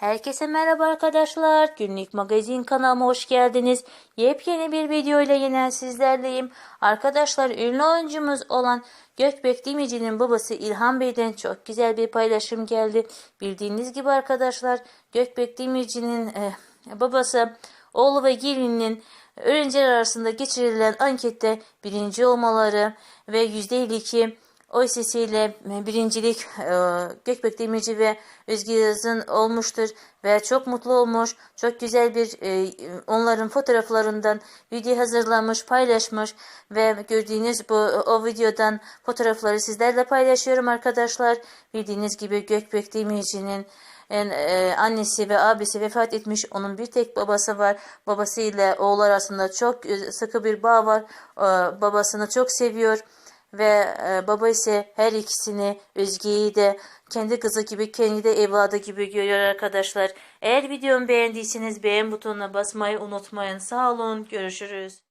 Herkese merhaba arkadaşlar. Günlük magazin kanalıma hoş geldiniz. Yepyeni bir video ile yine sizlerleyim. Arkadaşlar ünlü oyuncumuz olan Gökbek Demirci'nin babası İlhan Bey'den çok güzel bir paylaşım geldi. Bildiğiniz gibi arkadaşlar Gökbek Demirci'nin e, babası oğlu ve gelinin öğrenciler arasında geçirilen ankette birinci olmaları ve %52 Oy sesiyle birincilik e, Gökbek Demirci ve Özge Yaz'ın olmuştur ve çok mutlu olmuş. Çok güzel bir e, onların fotoğraflarından video hazırlamış, paylaşmış ve gördüğünüz bu o videodan fotoğrafları sizlerle paylaşıyorum arkadaşlar. Bildiğiniz gibi Gökbek Demirci'nin en, e, annesi ve abisi vefat etmiş. Onun bir tek babası var. Babası ile oğlu arasında çok e, sıkı bir bağ var. E, babasını çok seviyor ve e, baba ise her ikisini Özge'yi de kendi kızı gibi kendi de evladı gibi görüyor arkadaşlar. Eğer videomu beğendiyseniz beğen butonuna basmayı unutmayın. Sağ olun. Görüşürüz.